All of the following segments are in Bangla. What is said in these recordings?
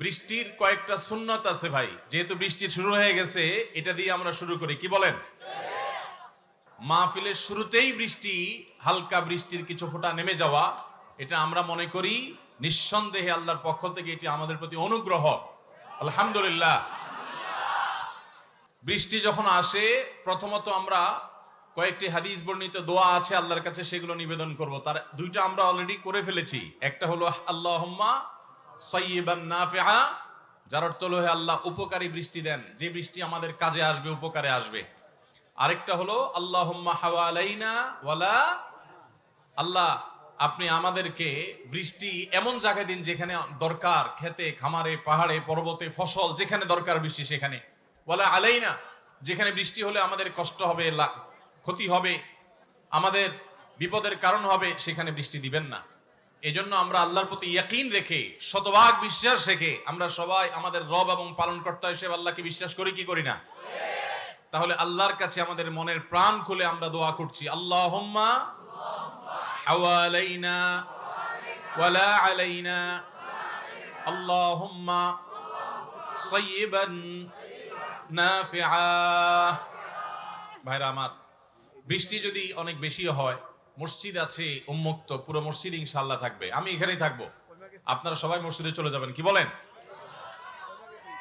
বৃষ্টির কয়েকটা সুন্নত আছে ভাই। যেহেতু বৃষ্টি শুরু হয়ে গেছে, এটা দিয়ে আমরা শুরু করি। কি বলেন? মাহফিলের শুরুতেই বৃষ্টি, হালকা বৃষ্টির কিছু ফোঁটা নেমে যাওয়া, এটা আমরা মনে করি নিঃসন্দেহে আল্লাহর পক্ষ থেকে এটি আমাদের প্রতি অনুগ্রহ। আলহামদুলিল্লাহ। বৃষ্টি যখন আসে, প্রথমত আমরা কয়েকটি হাদিস বর্ণিত দোয়া আছে আল্লাহর কাছে, সেগুলো নিবেদন করব। তার দুইটা আমরা অলরেডি করে ফেলেছি। একটা হলো, আল্লাহুম্মা সাইয়্যিবান নাফিআ, যার অর্থ হলো আল্লাহ, উপকারী বৃষ্টি দেন। যে বৃষ্টি আমাদের কাজে আসবে, উপকারে আসবে। আরেকটা হলো, আল্লাহুম্মা ওয়ালা, আল্লাহ, আপনি আমাদেরকে বৃষ্টি এমন জায়গায় দিন যেখানে দরকার, খেতে, খামারে, পাহাড়ে, পর্বতে, ফসল, যেখানে দরকার বৃষ্টি, সেখানে। বলে আলাই না যেখানে বৃষ্টি হলে আমাদের কষ্ট হবে ক্ষতি হবে, আমাদের বিপদের কারণ হবে, সেখানে বৃষ্টি দিবেন না। এজন্য আমরা আল্লাহর প্রতি ইয়াকিন রেখে, শতভাগ বিশ্বাস রেখে আমরা সবাই আমাদের রব এবং পালনকর্তা হিসেবে আল্লাহকে বিশ্বাস করি, কি করি না? তাহলে আল্লাহর কাছে আমাদের মনের প্রাণ খুলে আমরা দোয়া করছি, আল্লাহুম্মা হাওয়ালাইনা ওয়ালা আলাইনা, আল্লাহুম্মা সাইয়িবান নাফিআ। ভাইরা আমার, বৃষ্টি যদি অনেক বেশি হয় মসজিদ আছে, উন্মুক্ত, পুরো মসজিদ ইনশাআল্লাহ থাকবে। আমি এখানেই থাকব। আপনারা সবাই মসজিদে চলে যাবেন, কি বলেন?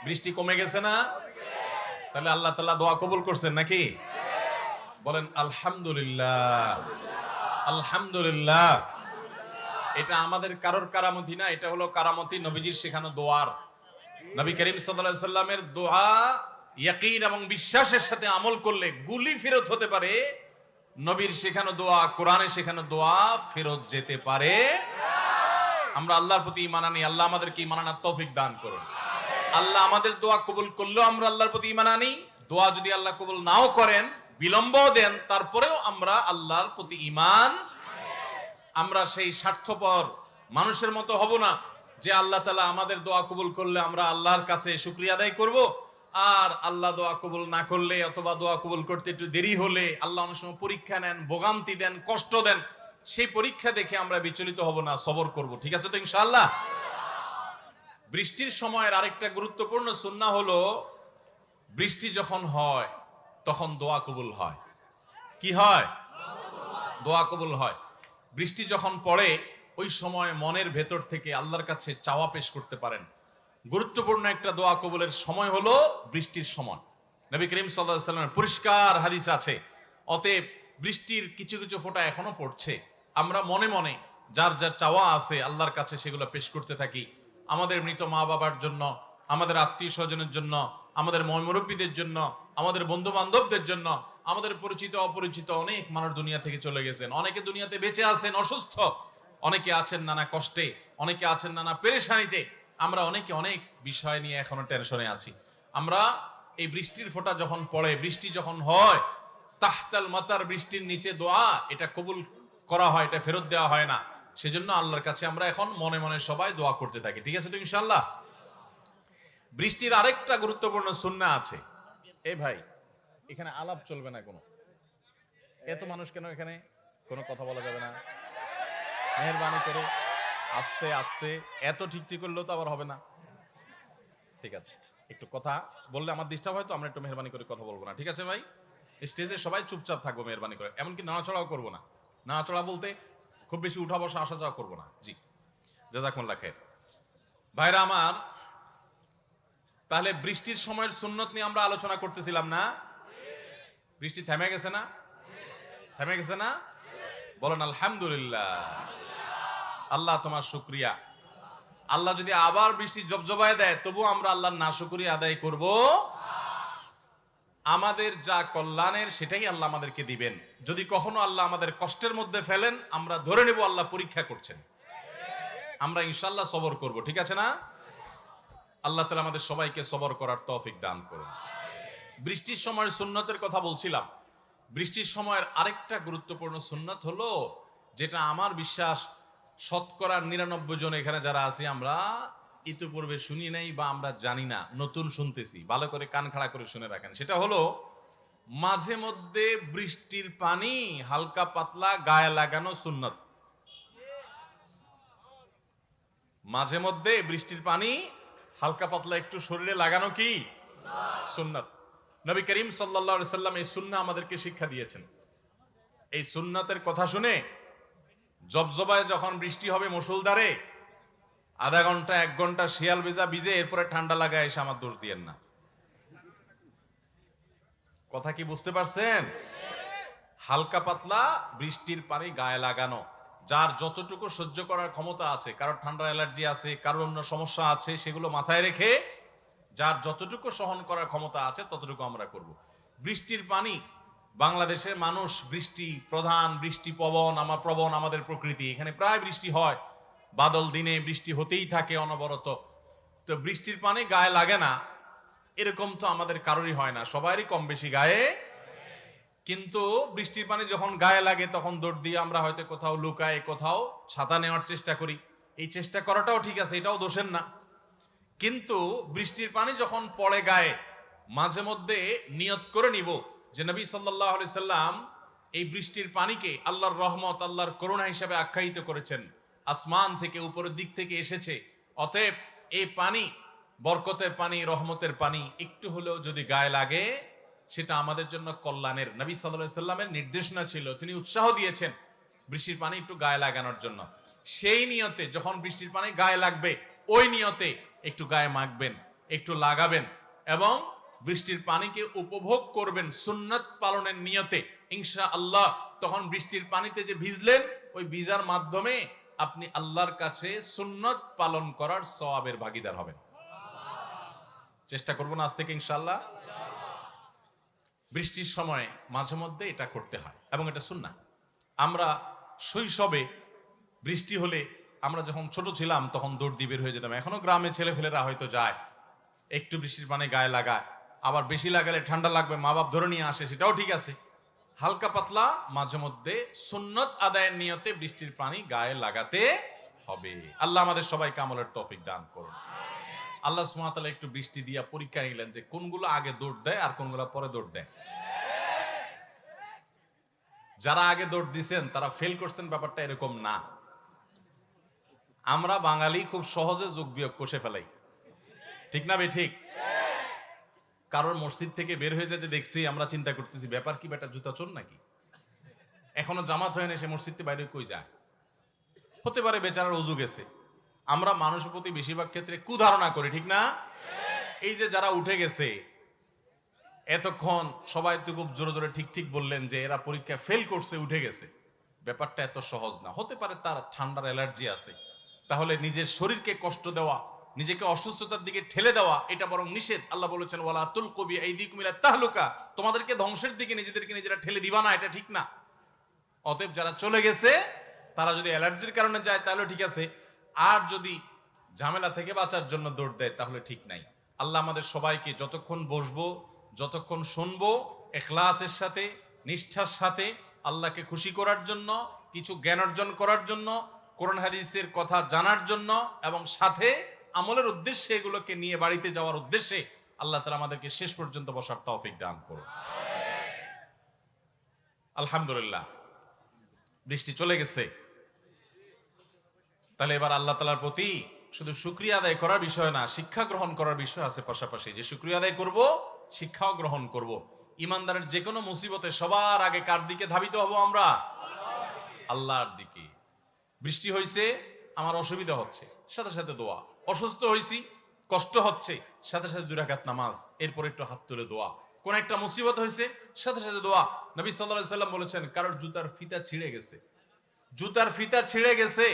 বৃষ্টি কমে গেছে না? তাহলে আল্লাহ তাআলা দোয়া কবুল করছেন নাকি? বলেন, আলহামদুলিল্লাহ। আলহামদুলিল্লাহ। এটা আমাদের কারোর কারামতি না, এটা হলো কারামতি নবীজির শেখানো দোয়ার। নবী করিম সাল্লামের দোয়া, ইয়াকিন এবং বিশ্বাসের সাথে আমল করলে গুলি ফেরত হতে পারে নবীর শেখানো দোয়া, কোরআনে শেখানো দোয়া ফেরত যেতে পারে আমরা আল্লাহর প্রতি ঈমান আনি, আল্লাহ আমাদেরকে ঈমান আনার তৌফিক দান করুন। আল্লাহ আমাদের দোয়া কবুল করলেও আমরা আল্লাহর প্রতি ঈমান আনি। দোয়া যদি আল্লাহ কবুল নাও করেন বিলম্ব দেন, তারপরেও আমরা আল্লাহর প্রতি ঈমান আমরা সেই স্বার্থপর মানুষের মতো হব না যে আল্লাহ তালা আমাদের দোয়া কবুল করলে আমরা আল্লাহর কাছে শুক্রিয়া আদায় করব। আর আল্লাহ দোয়া কবুল না করলে অথবা দোয়া কবুল করতে একটু দেরি হলে আল্লাহ অনেক সময় পরীক্ষা নেন, ভোগান্তি দেন, কষ্ট দেন। সেই পরীক্ষা দেখে আমরা বিচলিত হব না, সবর করব। ঠিক আছে তো ইনশাআল্লাহ? বৃষ্টির সময়ের আরেকটা গুরুত্বপূর্ণ সুন্না হলো, বৃষ্টি যখন হয়, তখন দোয়া কবুল হয়। কি হয়? দোয়া কবুল হয়। বৃষ্টি যখন পড়ে, ওই সময় মনের ভেতর থেকে আল্লাহর কাছে চাওয়া পেশ করতে পারেন। গুরুত্বপূর্ণ একটা দোয়া কবুলের সময় হলো বৃষ্টির সময়। নবী করিম সাল্লাল্লাহু সাল্লামের পরিষ্কার হাদিস আছে, অতএব বৃষ্টির কিছু কিছু ফোঁটা এখনও পড়ছে। আমরা মনে মনে যার যার চাওয়া আছে আল্লাহর কাছে সেগুলো পেশ করতে থাকি। আমাদের মৃত মা বাবার জন্য, আমাদের আত্মীয় স্বজনের জন্য, আমাদের ময়মুরব্বীদের জন্য, আমাদের বন্ধু বান্ধবদের জন্য, আমাদের পরিচিত অপরিচিত অনেক মানুষ দুনিয়া থেকে চলে গেছেন। অনেকে দুনিয়াতে বেঁচে আছেন, অসুস্থ। অনেকে আছেন নানা কষ্টে, অনেকে আছেন নানা পেরেশানিতে। আমরা অনেকে অনেক বিষয় নিয়ে এখনও টেনশনে আছি। আমরা এই বৃষ্টির ফোঁটা যখন পড়ে, বৃষ্টি যখন হয়, তাহতাল মাতার বৃষ্টির নিচে দোয়া, এটা কবুল করা হয়, এটা ফেরত দেওয়া হয় না। সেজন্য আল্লাহর কাছে আমরা এখন মনে মনে সবাই দোয়া করতে থাকি। ঠিক আছে তো ইনশাল্লাহ বৃষ্টির আরেকটা গুরুত্বপূর্ণ সুন্না আছে। এ ভাই, এখানে আলাপ চলবে না কোনো। এত মানুষ কেন এখানে? কোনো কথা বলা যাবে না। মেহরবানি করে আস্তে আস্তে, এত ঠিক ঠিক করলেও তো আবার হবে না। ঠিক আছে, একটু কথা বললে আমার ডিস্টার্ব হয় তো, আমরা একটু মেহরবানি করে কথা বলব না। ঠিক আছে ভাই? স্টেজে সবাই চুপচাপ থাকব মেহরবানি করে, এমনকি নাড়াচড়াও করব না। নাড়াচড়া বলতে খুব বেশি উঠা বসা, আসা যাওয়া করব না। জি জাজাকুল্লাহ খের ভাইরা আমার, তাহলে বৃষ্টির সময়ের সুন্নত নিয়ে আমরা আলোচনা করতেছিলাম না? বৃষ্টি থেমে গেছে না? থেমে গেছে না? বলেন আলহামদুলিল্লাহ। আল্লাহ তোমার শুক্রিয়া। আল্লাহ যদি আবার বৃষ্টি জবজবায় দেয় তবু আমরা আল্লাহর না শুক্রিয়া আদায় করব। আমাদের যা কল্যাণের, সেটাই আল্লাহ আমাদেরকে দিবেন। যদি কখনো আল্লাহ আমাদের কষ্টের মধ্যে ফেলেন, আমরা ধরে নেব আল্লাহ পরীক্ষা করছেন। আমরা ইনশাল্লাহ সবর করব, ঠিক আছে না? আল্লাহ তালা আমাদের সবাইকে সবর করার তৌফিক দান করুন। বৃষ্টির সময়ের সুন্নতের কথা বলছিলাম। বৃষ্টির সময়ের আরেকটা গুরুত্বপূর্ণ সুন্নত হলো, যেটা আমার বিশ্বাস শতকরা নিরানব্বই জন এখানে যারা আছি, আমরা ইতিপূর্বে শুনি নাই বা আমরা জানি না, নতুন শুনতেছি। ভালো করে কান খাড়া করে শুনে রাখেন। সেটা হলো, মাঝে মধ্যে বৃষ্টির পানি হালকা পাতলা গায়ে লাগানো সুন্নত। মাঝে মধ্যে বৃষ্টির পানি হালকা পাতলা একটু শরীরে লাগানো কি? সুন্নাত। নবী করিম সাল্লা সাল্লাম এই সুন্না আমাদেরকে শিক্ষা দিয়েছেন। এই সুন্নাতের কথা শুনে জবজবায় যখন বৃষ্টি হবে মুসুলধারে আধা ঘণ্টা, এক ঘণ্টা শিয়াল ভেজা ভিজে এরপরে ঠান্ডা লাগায় এসে আমার দোষ দিয়েন না। কথা কি বুঝতে পারছেন? হালকা পাতলা বৃষ্টির পানি গায়ে লাগানো, যার যতটুকু সহ্য করার ক্ষমতা আছে, কারোর ঠান্ডা অ্যালার্জি আছে, কারোর অন্য সমস্যা আছে, সেগুলো মাথায় রেখে যার যতটুকু সহন করার ক্ষমতা আছে, ততটুকু আমরা করব। বৃষ্টির পানি বাংলাদেশের মানুষ বৃষ্টি, প্রধান বৃষ্টি পবন আমার প্রবণ আমাদের প্রকৃতি। এখানে প্রায় বৃষ্টি হয়। বাদল দিনে বৃষ্টি হতেই থাকে অনবরত। তো বৃষ্টির পানি গায়ে লাগে না। এরকম তো আমাদের কারোরই হয় না। সবারই কম বেশি গায়ে কিন্তু বৃষ্টির পানি যখন গায়ে লাগে, তখন দৌড় দিয়ে আমরা হয়তো কোথাও লুকায় কোথাও ছাতা নেওয়ার চেষ্টা করি। এই চেষ্টা করাটাও ঠিক আছে, এটাও দোষের না। কিন্তু বৃষ্টির পানি যখন পড়ে গায়ে, মাঝে মধ্যে নিয়ত করে নিব। যে নবী সাল্লাহ আলি সাল্লাম এই বৃষ্টির পানিকে আল্লাহর রহমত, আল্লাহর করুণা হিসাবে আখ্যায়িত করেছেন। আসমান থেকে উপরের দিক থেকে এসেছে। অতএব এই পানি বরকতের পানি, রহমতের পানি একটু হলেও যদি গায়ে লাগে, সেটা আমাদের জন্য কল্যাণের। নবী সাল্লাহ সাল্লামের নির্দেশনা ছিল, তিনি উৎসাহ দিয়েছেন বৃষ্টির পানি একটু গায়ে লাগানোর জন্য। সেই নিয়তে যখন বৃষ্টির পানি গায়ে লাগবে, ওই নিয়তে একটু গায়ে মাখবেন, একটু লাগাবেন এবং বৃষ্টির পানিকে উপভোগ করবেন সুন্নত পালনের নিয়তে। ইনশা আল্লাহ তখন বৃষ্টির পানিতে যে ভিজলেন, ওই ভিজার মাধ্যমে আপনি আল্লাহর কাছে সুন্নত পালন করার সওয়াবের ভাগিদার হবেন। চেষ্টা করব না আজ থেকে ইনশাল্লাহ বৃষ্টির সময় মাঝে মধ্যে এটা করতে হয়, এবং এটা শুননা আমরা শৈশবে বৃষ্টি হলে আমরা যখন ছোট ছিলাম, তখন দৌড় দিয়ে বের হয়ে যেতাম। এখনও গ্রামে ছেলেফেলেরা হয়তো যায়, একটু বৃষ্টির পানি গায়ে লাগায়। আবার বেশি লাগালে ঠান্ডা লাগবে মা বাপ ধরে নিয়ে আসে, সেটাও ঠিক আছে। হালকা পাতলা, মাঝে মধ্যে সুন্নত আদায়ের নিয়তে বৃষ্টির পানি গায়ে লাগাতে হবে। আল্লাহ আমাদের সবাইকে আমলের তৌফিক দান করুন। আল্লাহ সুমাতালা একটু বৃষ্টি দিয়া পরীক্ষা নিলেন যে কোনগুলো আগে দৌড় দেয় আর কোনগুলো পরে দৌড় দেয়। যারা আগে দৌড় দিছেন, তারা ফেল করছেন ব্যাপারটা এরকম না। আমরা বাঙালি খুব সহজে যোগ বিয়োগ কষে ফেলাই। ঠিক না বে ঠিক? কারোর মসজিদ থেকে বের হয়ে যেতে দেখছি, আমরা চিন্তা করতেছি, ব্যাপার কি বেটা, জুতা চোর নাকি? এখনও জামাত হয় না, সে মসজিদ বাইরে কই যায়? হতে পারে বেচারার অজু গেছে। আমরা মানুষের প্রতি বেশিরভাগ ক্ষেত্রে কুধারণা করি, ঠিক না? এই যে যারা উঠে গেছে, এতক্ষণ সবাই তো খুব জোরে জোরে ঠিক ঠিক বললেন যে এরা পরীক্ষায় ফেল করছে, উঠে গেছে। ব্যাপারটা এত সহজ না। হতে পারে তার ঠান্ডার অ্যালার্জি আছে। তাহলে নিজের শরীরকে কষ্ট দেওয়া নিজেকে অসুস্থতার দিকে ঠেলে দেওয়া, এটা বরং নিষেধ। আল্লাহ বলেছেন, ওয়ালা তুল কবি এই দিক মিলা তাহলুকা। তোমাদেরকে ধ্বংসের দিকে নিজেদেরকে নিজেরা ঠেলে দিবা না, এটা ঠিক না। অতএব যারা চলে গেছে, তারা যদি অ্যালার্জির কারণে যায়, তাহলে ঠিক আছে। আর যদি ঝামেলা থেকে বাঁচার জন্য দৌড় দেয়, তাহলে ঠিক নাই। আল্লাহ আমাদের সবাইকে যতক্ষণ বসবো, যতক্ষণ শুনব, এখলাসের সাথে, নিষ্ঠার সাথে, আল্লাহকে খুশি করার জন্য, কিছু জ্ঞান অর্জন করার জন্য, কোরআন হাদিসের কথা জানার জন্য, এবং সাথে আমলের উদ্দেশ্যে এগুলোকে নিয়ে বাড়িতে যাওয়ার উদ্দেশ্যে আল্লাহ তালা আমাদেরকে শেষ পর্যন্ত বসার তৌফিক দান করুন। আলহামদুলিল্লাহ। বৃষ্টি চলে গেছে। তাহলে এবার আল্লাহ তালার প্রতি শুধু শুক্রিয়া আদায় করার বিষয় না, শিক্ষা গ্রহণ করার বিষয় আছে পাশাপাশি। যে শুক্রিয়া আদায় করব, শিক্ষাও গ্রহণ করব। ইমানদারের যে কোনো মুসিবতে সবার আগে কার দিকে ধাবিত হব আমরা? আল্লাহর দিকে। বৃষ্টি হয়েছে আমার অসুবিধা হচ্ছে। সাথে সাথে দোয়া। অসুস্থ হয়েছি কষ্ট হচ্ছে, সাথে সাথে দুই রাকাত নামাজ, এরপর একটু হাত তুলে দোয়া। কোন একটা মুসিবত হয়েছে সাথে সাথে দোয়া। নবী সাল্লাল্লাহু সাল্লাম বলেছেন, কারোর জুতার ফিতা ছিঁড়ে গেছে। জুতার ফিতা ছিঁড়ে গেছে,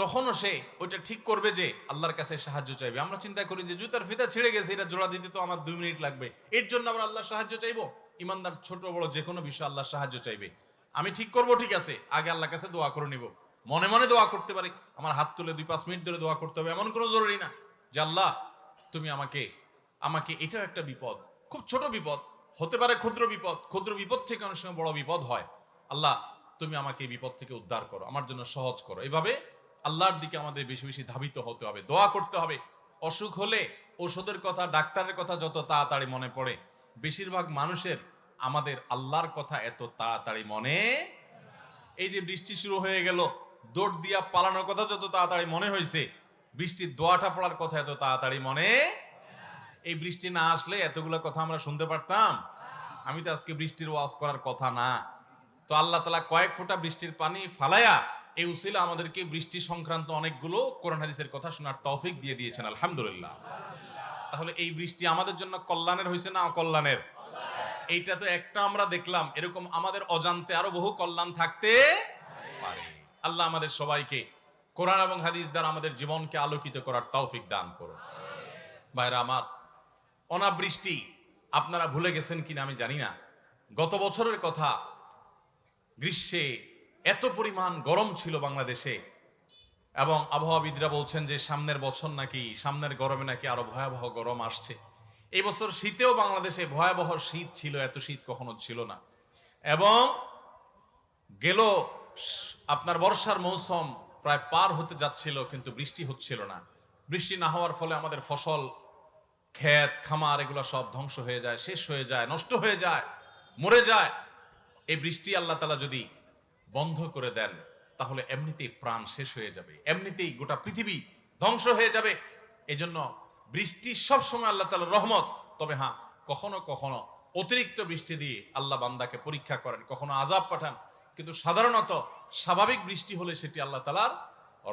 তখনও সে ওইটা ঠিক করবে যে আল্লাহর কাছে সাহায্য চাইবে। আমরা চিন্তা করি যে জুতার ফিতা ছিঁড়ে গেছে, এটা জোড়া দিতে তো আমার দুই মিনিট লাগবে। এর জন্য আমরা আল্লাহর সাহায্য চাইব? ইমানদার, ছোট, বড় যে কোনো বিষয় আল্লাহর সাহায্য চাইবে। আমি ঠিক করব, ঠিক আছে। আগে আল্লাহর কাছে দোয়া করে নিব। মনে মনে দোয়া করতে পারি। আমার হাত তুলে দুই পাঁচ মিনিট ধরে দোয়া করতে হবে, এমন কোনো জরুরি না যে, আল্লাহ, তুমি আমাকে আমাকে এটাও একটা বিপদ, খুব ছোট বিপদ, হতে পারে ক্ষুদ্র বিপদ ক্ষুদ্র বিপদ থেকে অনেক সময় বড় বিপদ হয়। আল্লাহ, তুমি আমাকে এই বিপদ থেকে উদ্ধার করো, আমার জন্য সহজ করো। এভাবে আল্লাহর দিকে আমাদের বেশি বেশি ধাবিত হতে হবে, দোয়া করতে হবে। অসুখ হলে ওষুধের কথা, ডাক্তারের কথা যত তাড়াতাড়ি মনে পড়ে, বেশিরভাগ মানুষের আমাদের আল্লাহর কথা এত তাড়াতাড়ি মনে এই যে বৃষ্টি শুরু হয়ে গেল দৌড় দিয়া পালানোর কথা যত তাড়াতাড়ি মনে হয়েছে বৃষ্টির দোয়াটা পড়ার কথা এত তাড়াতাড়ি মনে এই বৃষ্টি না আসলে এতগুলো কথা আমরা শুনতে পারতাম। আমি তো আজকে বৃষ্টির ওয়াজ করার কথা না। তো আল্লাহ তালা কয়েক ফোঁটা বৃষ্টির পানি ফালায়া এই উসিলা আমাদেরকে বৃষ্টি সংক্রান্ত অনেকগুলো কোরআন হাদিসের কথা শোনার তৌফিক দিয়ে দিয়েছেন, আলহামদুলিল্লাহ। তাহলে এই বৃষ্টি আমাদের জন্য কল্যাণের হয়েছে না অকল্যাণের? এইটা তো একটা আমরা দেখলাম, এরকম আমাদের অজান্তে আরও বহু কল্যাণ থাকতে পারে। আল্লাহ আমাদের সবাইকে কোরআন এবং হাদিস দ্বারা আমাদের জীবনকে আলোকিত করার তৌফিক দান করুন। ভাইরা আমার, অনাবৃষ্টি আপনারা ভুলে গেছেন কিনা আমি জানি না। গত বছরের কথা, গ্রীষ্মে এত পরিমাণ গরম ছিল বাংলাদেশে এবং আবহাওয়াবিদরা বলছেন যে সামনের বছর নাকি, সামনের গরমে নাকি আরও ভয়াবহ গরম আসছে। এই বছর শীতেও বাংলাদেশে ভয়াবহ শীত ছিল, এত শীত কখনো ছিল না। এবং গেল আপনার বর্ষার মৌসুম প্রায় পার হতে যাচ্ছিল, কিন্তু বৃষ্টি হচ্ছিল না। বৃষ্টি না হওয়ার ফলে আমাদের ফসল, ক্ষেত, খামার এগুলো সব ধ্বংস হয়ে যায়, শেষ হয়ে যায়, নষ্ট হয়ে যায়, মরে যায়। এই বৃষ্টি আল্লাহ তালা যদি বন্ধ করে দেন, তাহলে এমনিতেই প্রাণ শেষ হয়ে যাবে, এমনিতেই গোটা পৃথিবী ধ্বংস হয়ে যাবে। এজন্য বৃষ্টি সবসময় আল্লাহ তালার রহমত। তবে হ্যাঁ কখনো কখনো অতিরিক্ত বৃষ্টি দিয়ে আল্লাহ বান্দাকে পরীক্ষা করেন, কখনো আজাব পাঠান কিন্তু সাধারণত স্বাভাবিক বৃষ্টি হলে সেটি আল্লাহ তালার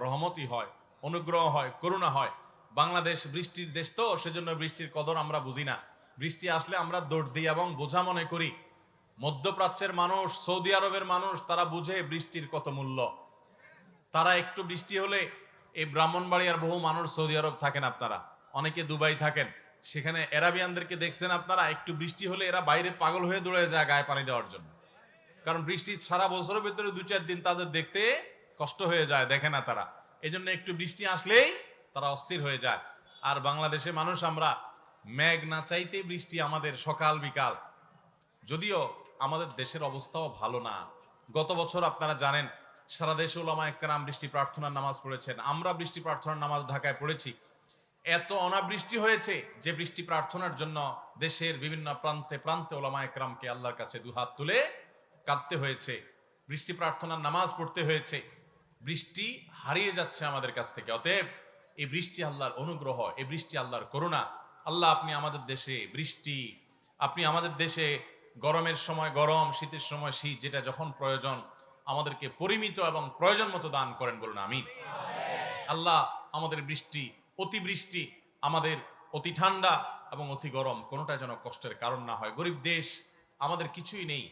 রহমতই হয়, অনুগ্রহ হয়, করুণা হয়। বাংলাদেশ বৃষ্টির দেশ তো, সেজন্য বৃষ্টির কদর আমরা বুঝি না। বৃষ্টি আসলে আমরা দৌড় দিই এবং বোঝা মনে করি। মধ্যপ্রাচ্যের মানুষ, সৌদি আরবের মানুষ, তারা বুঝে বৃষ্টির কত মূল্য। তারা একটু বৃষ্টি হলে এই ব্রাহ্মণবাড়িয়ার বহু মানুষ সৌদি আরব থাকেন আপনারা। অনেকে দুবাই থাকেন। সেখানে এরাবিয়ানদেরকে দেখছেন আপনারা, একটু বৃষ্টি হলে এরা বাইরে পাগল হয়ে দৌড়ে যায় গায়ে পানি দেওয়ার জন্য। কারণ বৃষ্টি সারা বছরের ভিতরে দু চার দিন তাদের দেখতে কষ্ট হয়ে যায়, দেখে না তারা। এই একটু বৃষ্টি আসলেই তারা অস্থির হয়ে যায়। আর বাংলাদেশে মানুষ আমরা মেঘ না চাইতেই বৃষ্টি আমাদের সকাল, বিকাল। যদিও আমাদের দেশের অবস্থাও ভালো না। গত বছর আপনারা জানেন, সারা দেশে ওলামা একরাম বৃষ্টি প্রার্থনার নামাজ পড়েছেন। আমরা বৃষ্টি প্রার্থনার নামাজ ঢাকায় পড়েছি। এত অনাবৃষ্টি হয়েছে যে বৃষ্টি প্রার্থনার জন্য দেশের বিভিন্ন প্রান্তে প্রান্তে ওলামা একরামকে আল্লাহর কাছে দুহাত তুলে কাঁদতে হয়েছে, বৃষ্টি প্রার্থনার নামাজ পড়তে হয়েছে, বৃষ্টি হারিয়ে যাচ্ছে আমাদের কাছ থেকে। অতএব এই বৃষ্টি আল্লাহর অনুগ্রহ, এই বৃষ্টি আল্লাহর করুণা, আল্লাহ আপনি আমাদের দেশে বৃষ্টি, আপনি আমাদের দেশে গরমের সময় গরম, শীতের সময় শীত, যেটা যখন প্রয়োজন, আমাদেরকে পরিমিত এবং প্রয়োজন মতো দান করেন বলুন আমি আল্লাহ আমাদের বৃষ্টি অতিবৃষ্টি আমাদের অতি ঠান্ডা এবং অতি গরম, কোনোটা যেন কষ্টের কারণ না হয়। গরিব দেশ, আমাদের কিছুই নেই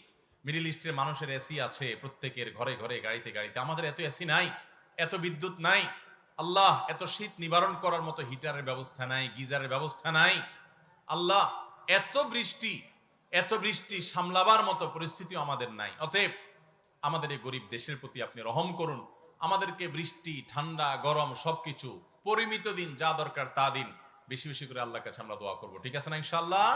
মিডিল ইস্টের মানুষের এসি আছে প্রত্যেকের ঘরে ঘরে, গাড়িতে গাড়িতে। আমাদের এত এসি নাই, এত বিদ্যুৎ নাই। আল্লাহ, এত শীত নিবারণ করার মতো হিটারের ব্যবস্থা নাই, গিজারের ব্যবস্থা নাই। আল্লাহ, এত বৃষ্টি এত বৃষ্টি সামলাবার মতো পরিস্থিতি আমাদের নাই। অতএব আমাদের এই গরিব দেশের প্রতি আপনি রহম করুন। আমাদেরকে বৃষ্টি, ঠান্ডা, গরম সবকিছু, পরিমিত দিন, যা দরকার তা দিন। বেশি বেশি করে আল্লাহর কাছে আমরা দোয়া করব। ঠিক আছে না ইনশাআল্লাহ?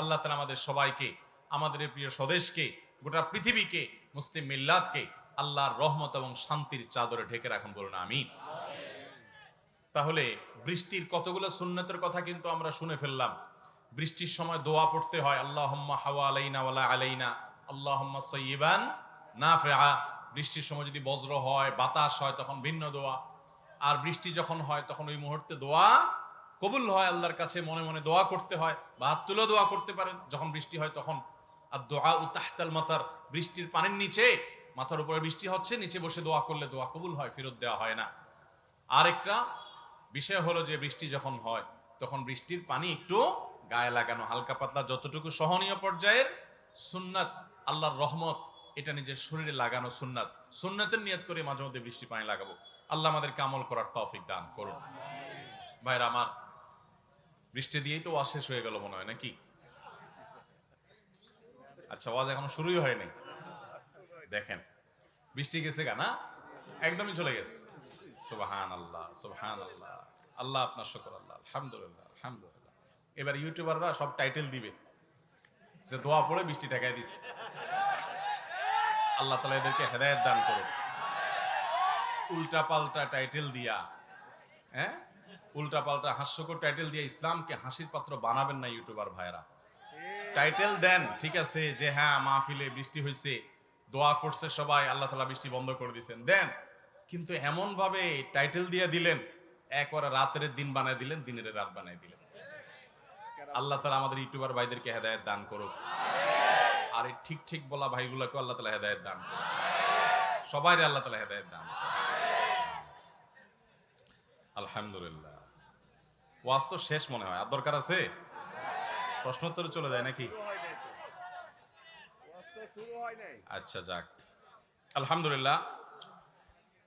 আল্লাহ তালা আমাদের সবাইকে, আমাদের প্রিয় স্বদেশকে গোটা পৃথিবীকে, মুসলিম মিল্লাতকে আল্লাহর রহমত এবং শান্তির চাদরে ঢেকে রাখুন বলুন আমি তাহলে বৃষ্টির কতগুলো সুন্নতের কথা কিন্তু আমরা শুনে ফেললাম। বৃষ্টির সময় দোয়া পড়তে হয়, আল্লাহুম্মা হাওয়া আলাইনা ওয়ালা আলাইনা, আল্লাহুম্মা সাইয়িবান নাফিআ। বৃষ্টির সময় যদি বজ্র হয়, বাতাস হয়, তখন ভিন্ন দোয়া। আর বৃষ্টি যখন হয়, তখন ওই মুহূর্তে দোয়া কবুল হয়, আল্লাহর কাছে মনে মনে দোয়া করতে হয় বা হাত তুলে দোয়া করতে পারেন। যখন বৃষ্টি হয়, তখন আর দোয়া উ তাহতাল মাতার, বৃষ্টির পানির নিচে, মাথার উপরে বৃষ্টি হচ্ছে, নিচে বসে দোয়া করলে দোয়া কবুল হয়, ফেরত দেওয়া হয় না। আরেকটা বিষয় হলো যে বৃষ্টি যখন হয়, তখন বৃষ্টির পানি একটু গায়ে লাগানো, হালকা পাতলা, যতটুকু সহনীয় পর্যায়ের সুন্নাত, আল্লাহর রহমত, এটা নিজের শরীরে লাগানো সুন্নাত। সুন্নাতের নিয়ত করে মাঝে মধ্যে বৃষ্টি পানি লাগাবো। আল্লাহ আমাদেরকে আমল করার তৌফিক দান করুন। ভাইরা, আমার বৃষ্টি দিয়েই তো ওয়াজ শেষ হয়ে গেল মনে হয়, নাকি? আচ্ছা ওয়াজ এখনও শুরুই হয়নি। দেখেন, বৃষ্টি গেছে গা, না? একদমই চলে গেছে। সুবহান আল্লাহ সুবহান আল্লাহ আল্লাহ আপনার শকর, আল্লাহ। আলহামদুলিল্লাহ আলহামদুলিল্লাহ। এবার ইউটিউবাররা সব টাইটেল দিবে, যে দোয়া পড়ে বৃষ্টি ঠেকাই দিস। আল্লাহ তালা এদেরকে হেদায়ত দান করুন উল্টা পাল্টা টাইটেল দিয়া হ্যাঁ? উল্টা পাল্টা হাস্যকর টাইটেল দিয়ে ইসলামকে হাসির পাত্র বানাবেন না ইউটিউবার ভাইরা টাইটেল দেন, ঠিক আছে, যে হ্যাঁ মাহফিলে বৃষ্টি হয়েছে দোয়া করছে সবাই, আল্লাহ তালা বৃষ্টি বন্ধ করে দিয়েছেন। দেন, কিন্তু এমন ভাবে টাইটেল দিয়ে দিলেন একবারে রাতের দিন বানায় দিলেন, দিনের রাত বানায় দিলেন। আল্লাহ তালা আমাদের ইউটিউবার ভাইদেরকে হেদায়ত দান করুক। আর এই ঠিক ঠিক বলা ভাইগুলোকে আল্লাহ তালা হেদায়ত দান করুক। সবাই আল্লাহ তালা হেদায়ত দান আলহামদুলিল্লাহ। ওয়াজ তো শেষ মনে হয়। আর দরকার আছে? প্রশ্নোত্তরে চলে যায় নাকি? আচ্ছা যাক। আলহামদুলিল্লাহ